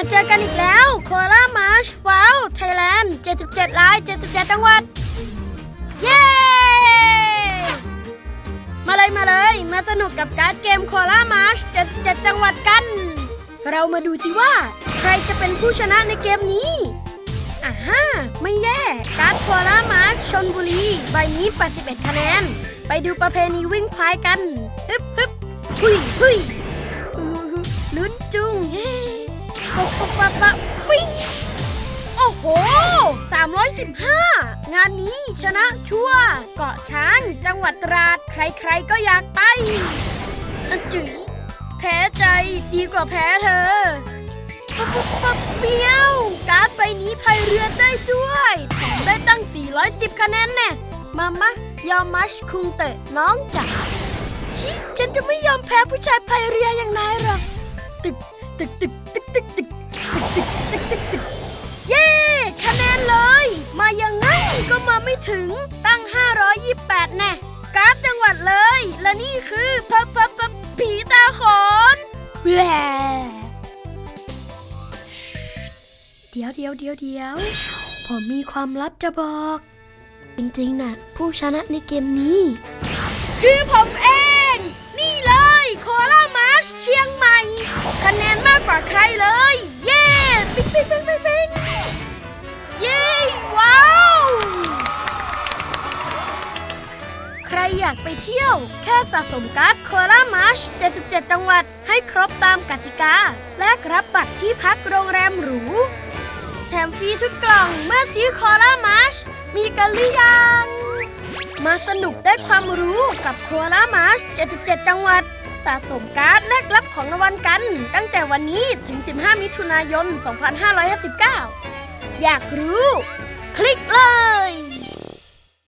มาเจอกันอีกแล้วโครามาชว้าวไทยแลนด์ 77ลาย 77 จังหวัด เย้ มาเลยมาเลย มาสนุกกับการ์ดเกมโครามาช77 จังหวัดกัน เรามาดูสิว่า ใครจะเป็นผู้ชนะในเกมนี้อ่าฮะไม่แย่การ์ดโครามาชชนบุรี ใบนี้ 81 คะแนน ไปดูประเพณีวิ่งควายกัน ฮึบฮึบหุยหุยหลุ้นจุ ปะปะปะปะฟิงโอ้โห 315 งานนี้ชนะชัวเกาะช้างจังหวัดตราด ใครๆก็อยากไปอันจุ๋ยแพ้ใจดีกว่าแพ้เธอปะปะปะเปียว การ์ดใบนี้พายเรือได้ด้วยแถมได้ตั้ง 410 คะแนนแน่มามะยอมมัชคุงเตะน้องจ๋าชิฉันจะไม่ยอมแพ้ผู้ชายพายเรืออย่างนายหรอกตึกตึกตึกตึกตึกตึก เย้คะแนนเลย มายังไงก็มาไม่ถึงตั้ง 528 แน่การ์ดจังหวัดเลย และนี่คือพะพะพะผีตาขอนแหวเดี๋ยวเดี๋ยวเดี๋ยวเดี๋ยวผมมีความลับจะบอก จริงๆน่ะผู้ชนะในเกมนี้ คือผมเองากไปเที่ยว แค่สะสมการ์ดโครามาช77 จังหวัด ให้ครบตามกติกา แลกรับบัตรที่พักโรงแรมหรู แถมฟรีทุกกล่องเมื่อซื้อคอร่ามาชมีกันหรือยัง มาสนุกได้ความรู้กับโครามาช77 จังหวัด สะสมการ์ดแลกรับของรางวัลกัน ตั้งแต่วันนี้ถึง 15 มิถุนายน 2559 อยากรู้ คลิกเลย